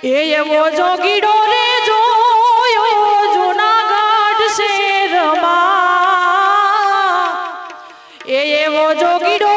એ એવો જોગીડો રે જોયો જુનાગઢ શેરમાં. એ એવો જોગીડો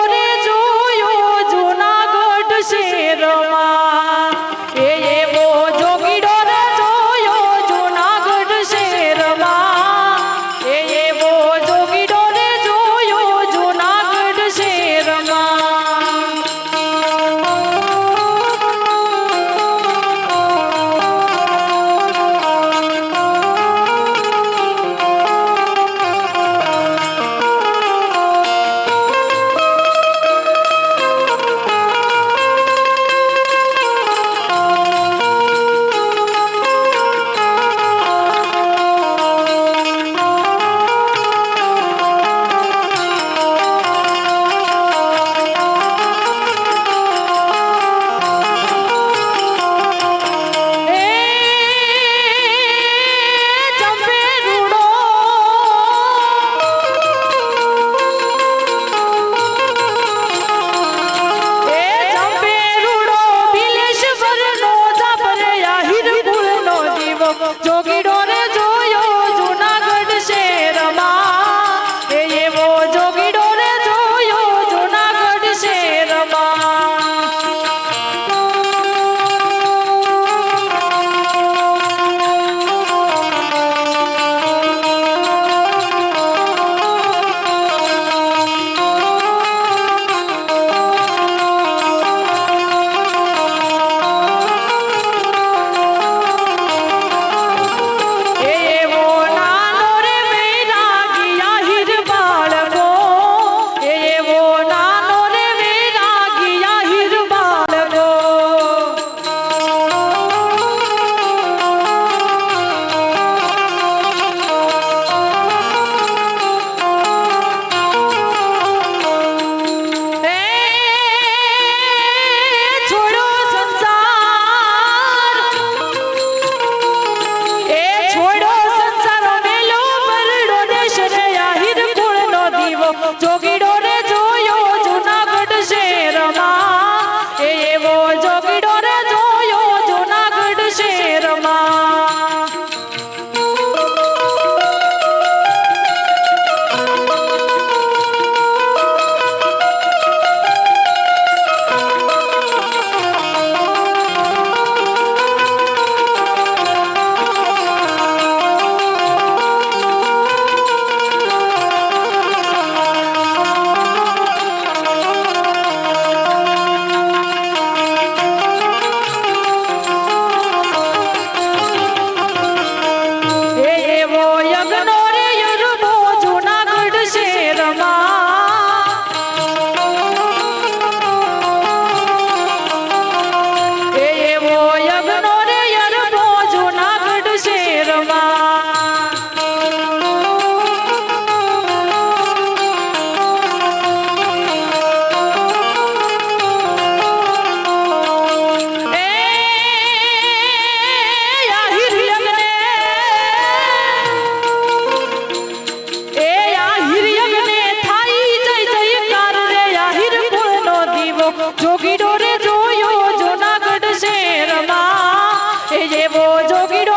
চিররে যোগীর